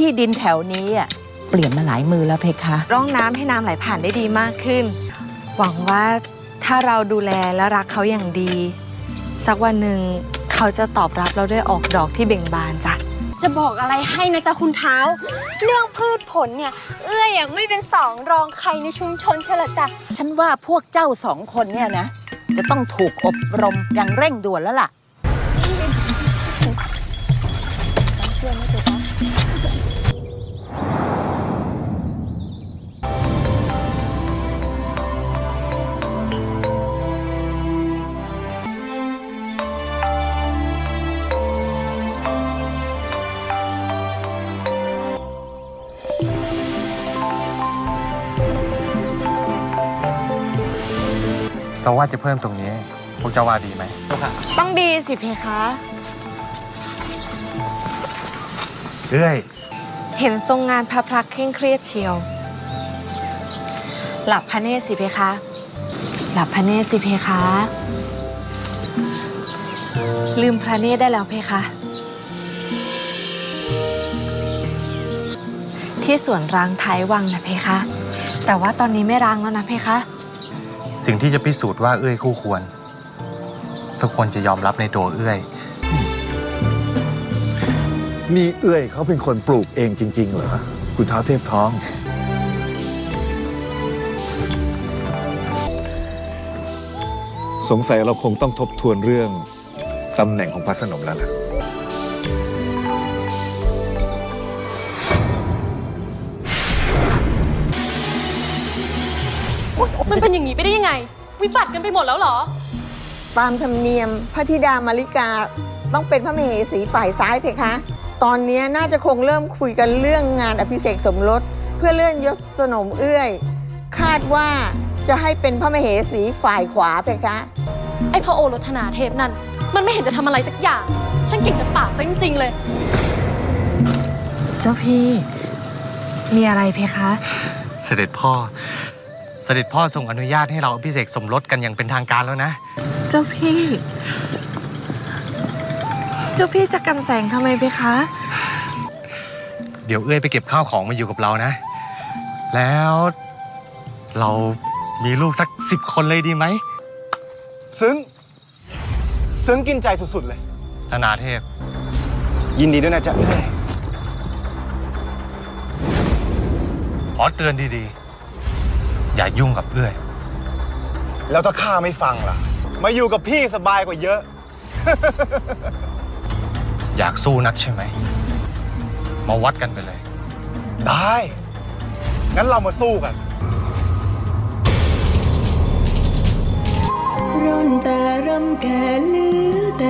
ที่ดินแถวนี้อะเปลี่ยนมาหลายมือแล้วเพคะ ร่องน้ำให้น้ำไหลผ่านได้ดีมากขึ้น หวังว่าถ้าเราดูแลและรักเขาอย่างดี สักวันหนึ่งเขาจะตอบรับเราด้วยออกดอกที่เบ่งบานจ้ะ จะบอกอะไรให้นะจ๊ะคุณเท้า เรื่องพืชผลเนี่ย เอื้อยอะไม่เป็นสองรองใครในชุมชนเชยวละจ้ะ ฉันว่าพวกเจ้าสองคนเนี่ยนะ จะต้องถูกอบรมอย่างเร่งด่วนแล้วล่ะ เราว่าจะเพิ่มตรงนี้พวกเจ้าว่าดีไหมต้องดีสิเพคะเอ้ยเห็นทรงงานพระพรักเคร่งเครียดเชียว หลับพระเนตรสิเพคะ หลับพระเนตรสิเพคะ ลืมพระเนตรได้แล้วเพคะ ที่สวนร้างท้ายวังนะเพคะ แต่ว่าตอนนี้ไม่ร้างแล้วนะเพคะ สิ่งที่จะพิสูจน์ว่าเอ้ยคู่ควร ทุกคนจะยอมรับในตัวเอ้ยนี่เอื้อยเขาเป็นคนปลูกเองจริง ๆ เหรอ คุณท้าวเทพท้อง สงสัยเราคงต้องทบทวนเรื่องตำแหน่งของพระสนมแล้วล่ะ มันเป็นอย่างนี้ไปได้ยังไง วิบัติกันไปหมดแล้วเหรอ ตามธรรมเนียมพระธิดามาริกาต้องเป็นพระมเหสีฝ่ายซ้ายเพคะ ตอนนี้น่าจะคงเริ่มคุยกันเรื่องงานอภิเษกสมรส เพื่อเลื่อนยศสนมเอื้อย คาดว่าจะให้เป็นพระมเหสีฝ่ายขวาเพคะ ไอพระโอรสธนาเทพนั่น มันไม่เห็นจะทำอะไรสักอย่าง ฉันเก่งแต่ปากซะจริงๆเลย เจ้าพี่ มีอะไรเพคะ เสด็จพ่อเสด็จพ่อทรงอนุญาตให้เราอภิเษกสมรสกันอย่างเป็นทางการแล้วนะ เจ้าพี่ เจ้าพี่จะกันแสงทำไมเพคะ เดี๋ยวเอ้ยไปเก็บข้าวของมาอยู่กับเรานะ แล้วเรามีลูกสักสิบคนเลยดีไหมซึ้ง ซึ้งกินใจสุดๆเลย ธนาเทพ ยินดีด้วยนะจ๊ะเอ้ย ขอเตือนดีๆ อย่ายุ่งกับเอ้ยแล้วถ้าข้าไม่ฟังล่ะ มาอยู่กับพี่สบายกว่าเยอะ อยากสู้นักใช่ไหม มาวัดกันไปเลย ได้ งั้นเรามาสู้กัน ร่อนแต่รำแก่เหลือแต่